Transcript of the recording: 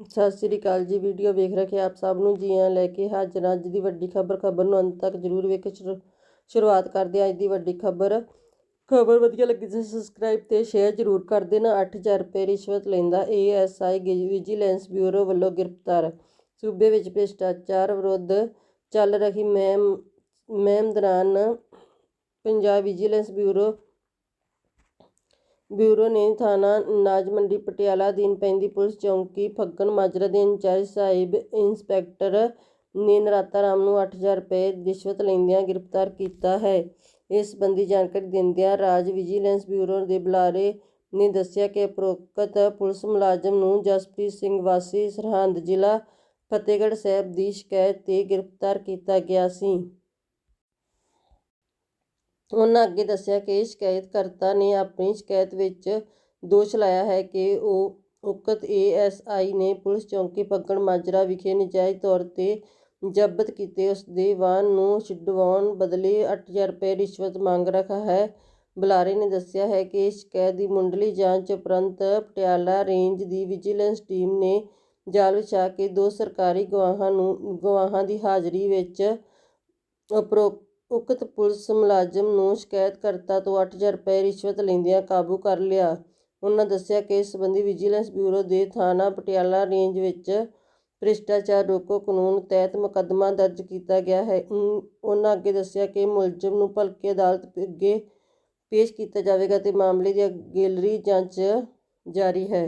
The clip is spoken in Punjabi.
ਸਤਿ ਸ੍ਰੀ ਅਕਾਲ ਜੀ। ਵੀਡੀਓ ਵੇਖ ਰਹੇ ਆਪ ਸਭ ਨੂੰ ਜੀ ਆਇਆਂ ਲੈ ਕੇ ਹਾਜ਼ਰ ਅੱਜ ਦੀ ਵੱਡੀ ਖਬਰ ਖਬਰ ਨੂੰ ਅੰਤ ਤੱਕ ਜਰੂਰ ਵੇਖੋ ਸ਼ੁਰੂ- ਸ਼ੁਰੂਆਤ ਕਰਦੇ ਹਾਂ। ਅੱਜ ਦੀ ਵੱਡੀ ਖਬਰ ਖਬਰ ਵਧੀਆ ਲੱਗੀ ਤਾਂ ਸਬਸਕ੍ਰਾਈਬ ਤੇ ਸ਼ੇਅਰ ਜਰੂਰ ਕਰ ਦੇਣਾ। 8000 ਰੁਪਏ ਰਿਸ਼ਵਤ ਲੈਂਦਾ ਏਐਸਆਈ ਵਿਜੀਲੈਂਸ ਬਿਊਰੋ ਵੱਲੋਂ ਗ੍ਰਿਫਤਾਰ। ਸੂਬੇ ਵਿੱਚ ਭ੍ਰਿਸ਼ਟਾਚਾਰ ਵਿਰੁੱਧ ਚੱਲ ਰਹੀ ਮਹਿਮ ਮਹਿਮ ਦੌਰਾਨ ਪੰਜਾਬ ਵਿਜੀਲੈਂਸ ਬਿਊਰੋ ਬਿਊਰੋ ਨੇ ਥਾਣਾ ਅਨਾਜ ਮੰਡੀ ਪਟਿਆਲਾ ਅਧੀਨ ਪੈਂਦੀ ਪੁਲਿਸ ਚੌਂਕੀ ਫੱਗਣ ਮਾਜਰਾ ਦੇ ਇੰਚਾਰਜ ਸਾਹਿਬ ਇੰਸਪੈਕਟਰ ਨੇ ਨਰਾਤਾ ਰਾਮ ਨੂੰ 8000 ਰੁਪਏ ਰਿਸ਼ਵਤ ਲੈਂਦਿਆਂ ਗ੍ਰਿਫਤਾਰ ਕੀਤਾ ਹੈ। ਇਸ ਸੰਬੰਧੀ ਜਾਣਕਾਰੀ ਦਿੰਦਿਆਂ ਰਾਜ ਵਿਜੀਲੈਂਸ ਬਿਊਰੋ ਦੇ ਬੁਲਾਰੇ ਨੇ ਦੱਸਿਆ ਕਿ ਉਪਰੋਕਤ ਪੁਲਿਸ ਮੁਲਾਜ਼ਮ ਨੂੰ ਜਸਪ੍ਰੀਤ ਸਿੰਘ ਵਾਸੀ ਸਰਹੰਦ ਜ਼ਿਲ੍ਹਾ ਫਤਿਹਗੜ੍ਹ ਸਾਹਿਬ ਦੀ ਸ਼ਿਕਾਇਤ ਤੇ ਗ੍ਰਿਫਤਾਰ ਕੀਤਾ ਗਿਆ ਸੀ। ਉਹਨਾਂ ਅੱਗੇ ਦੱਸਿਆ ਕਿ ਸ਼ਿਕਾਇਤਕਰਤਾ ਨੇ ਆਪਣੀ ਸ਼ਿਕਾਇਤ ਵਿੱਚ ਦੋਸ਼ ਲਾਇਆ ਹੈ ਕਿ ਉਹ ਉਕਤ ਏਐਸਆਈ ਨੇ ਪੁਲਿਸ ਚੌਂਕੀ ਪੱਗਣ ਮਾਜਰਾ ਵਿਖੇ ਨਜਾਇਜ਼ ਤੌਰ ਤੇ ਜ਼ਬਤ ਕੀਤੇ। ਉਸ ਦੇ ਵਾਹਨ ਨੂੰ ਛੁਡਵਾਉਣ ਬਦਲੇ 8000 ਰੁਪਏ ਰਿਸ਼ਵਤ ਮੰਗ ਰਿਹਾ ਹੈ। ਬੁਲਾਰੇ ਨੇ ਦੱਸਿਆ ਹੈ ਕਿ ਸ਼ਿਕਾਇਤ ਦੀ ਮੁੱਢਲੀ ਜਾਂਚ ਉਪਰੰਤ ਪਟਿਆਲਾ ਰੇਂਜ ਦੀ ਵਿਜੀਲੈਂਸ ਟੀਮ ਨੇ ਜਾਲ ਵਿਛਾ ਕੇ ਦੋ ਸਰਕਾਰੀ ਗਵਾਹਾਂ ਨੂੰ, ਗਵਾਹਾਂ ਦੀ ਹਾਜ਼ਰੀ ਵਿੱਚ ਉਪਰੋ ਉਕਤ ਪੁਲਿਸ ਮੁਲਾਜ਼ਮ ਨੂੰ ਸ਼ਿਕਾਇਤਕਰਤਾ ਤੋਂ 8000 ਰੁਪਏ ਰਿਸ਼ਵਤ ਲੈਂਦਿਆਂ ਕਾਬੂ ਕਰ ਲਿਆ। ਉਹਨਾਂ ਦੱਸਿਆ ਕਿ ਇਸ ਸੰਬੰਧੀ ਵਿਜੀਲੈਂਸ ਬਿਊਰੋ ਦੇ ਥਾਣਾ ਪਟਿਆਲਾ ਰੇਂਜ ਵਿੱਚ ਭ੍ਰਿਸ਼ਟਾਚਾਰ ਰੋਕੋ ਕਾਨੂੰਨ ਤਹਿਤ ਮੁਕੱਦਮਾ ਦਰਜ ਕੀਤਾ ਗਿਆ ਹੈ। ਉਹਨਾਂ ਅੱਗੇ ਦੱਸਿਆ ਕਿ ਮੁਲਜ਼ਮ ਨੂੰ ਭਲਕੇ ਅਦਾਲਤ ਅੱਗੇ ਪੇਸ਼ ਕੀਤਾ ਜਾਵੇਗਾ ਤੇ ਮਾਮਲੇ ਦੀ ਅਗਲੇਰੀ ਜਾਂਚ ਜਾਰੀ ਹੈ।